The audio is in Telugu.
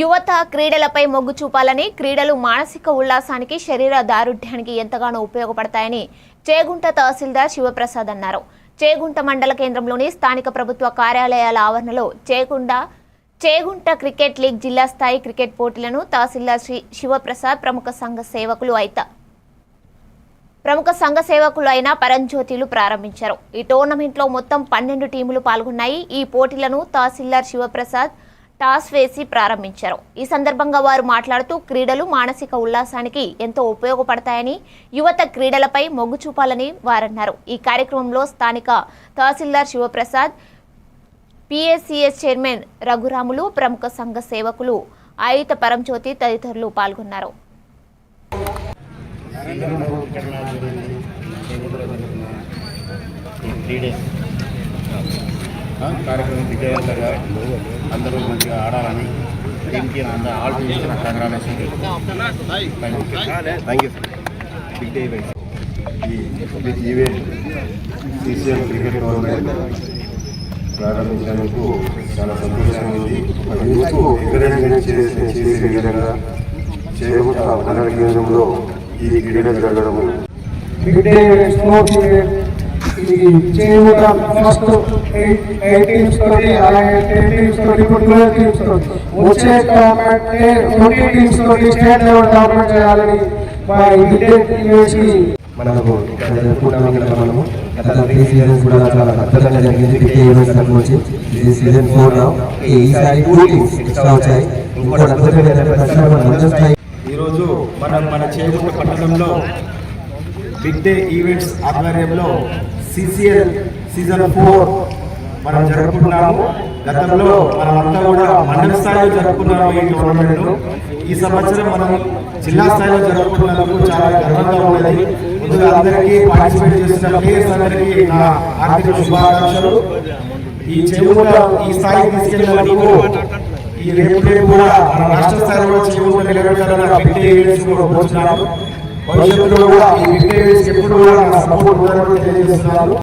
యువత క్రీడలపై మొగ్గు చూపాలని క్రీడలు మానసిక ఉల్లాసానికి శరీర దారుఢ్యానికి ఎంతగానో ఉపయోగపడతాయని చేగుంట తహసీల్దార్ శివప్రసాద్ అన్నారు. చేగుంట మండల కేంద్రంలోని స్థానిక ప్రభుత్వ కార్యాలయాల ఆవరణలో చేగుంట చేగుంట క్రికెట్ లీగ్ జిల్లా స్థాయి క్రికెట్ పోటీలను తహసీల్దార్ శ్రీ శివప్రసాద్ ప్రముఖ సంఘ సేవకులు అయిత ప్రముఖ సంఘ సేవకులు అయిన పరంజ్యోతిలు ప్రారంభించారు. ఈ టోర్నమెంట్లో మొత్తం పన్నెండు టీములు పాల్గొన్నాయి. ఈ పోటీలను తహసీల్దార్ శివప్రసాద్ టాస్ వేసి ప్రారంభించారు. ఈ సందర్భంగా వారు మాట్లాడుతూ క్రీడలు మానసిక ఉల్లాసానికి ఎంతో ఉపయోగపడతాయని యువత క్రీడలపై మొగ్గు చూపాలని వారన్నారు. ఈ కార్యక్రమంలో స్థానిక తహసీల్దార్ శివప్రసాద్ పిఎస్సిఎస్ చైర్మన్ రఘురాములు ప్రముఖ సంఘ సేవకులు ఆయుత పరంజ్యోతి తదితరులు పాల్గొన్నారు. కార్యక్రమం విజయవంతంగా అందరూ మంచిగా ఆడాలని దీనికి అందరూ all teams congratulation thank you big day event ఈ ఈవెంట్ సీసీఎల్ క్రికెట్ టోర్నమెంట్ ప్రారంభించినందుకు చాలా సంతోషంగా ఉంది ఎందుకు ఎంకరేజ్మెంట్ చేసే చేసే విధంగా చేరుకుంట మండల కేంద్రంలో ఈ క్రీడ జరగడము? బిగ్ డే స్పోర్ట్స్ ఇది చేయకుండా ఫస్ట్ ఎయిట్ టీమ్స్ తోటి అలాగే టెన్ టీమ్స్ తోటి ట్వెల్వ్ టీమ్స్ తోటి వచ్చే టోర్నమెంట్ ట్వంటీ టీమ్స్ తోటి స్టేట్ లెవెల్ టోర్నమెంట్ చేయాలని మా ఈ బిగ్ డే జరుపుకుంటాం మనము గత త్రీ సీజన్స్ కూడా చాలా అద్భుతంగా జరిగింది ఫిఫ్టీ ఇయర్స్ తరపు ఇది సీజన్ ఫోర్లో ఈసారి టూ టీమ్స్ ఎక్స్ట్రా వచ్చాయి ఇంకోటి అద్భుతంగా ఈరోజు మనం మన చేగుంట పట్టణంలో బిగ్ డే ఈవెంట్స్ ఆధ్వర్యంలో సిసిఎల్ సీజన్ ఫోర్ మనం జరుపుకున్నాము. గతంలో మనమంతా కూడా మండల స్థాయిలో జరుపుకున్నాము ఈ టోర్నమెంట్ ఈ సంవత్సరం మనం జిల్లా స్థాయిలో జరుపుకున్నందుకు చాలా గర్వంగా ఉన్నది. ముందుగా అందరికీ పార్టిసిపేట్ చేసిన ప్లేయర్స్ అందరికీ నా ఆర్థిక శుభాకాంక్షలు. ఈ చెరువుల ఈ స్థాయికి తీసుకెళ్ళినందుకు ఈ రేపు రేపు కూడా మన రాష్ట్ర స్థాయిలో చెవులు నిలబెట్టాలని బిగ్ డే ఈవెంట్స్ కూడా కోరుతున్నాను భవిష్యత్తులో కూడా ఈ బిగ్ ఎప్పుడు కూడా సపోర్ట్ ఉండాలని తెలియజేస్తున్నారు.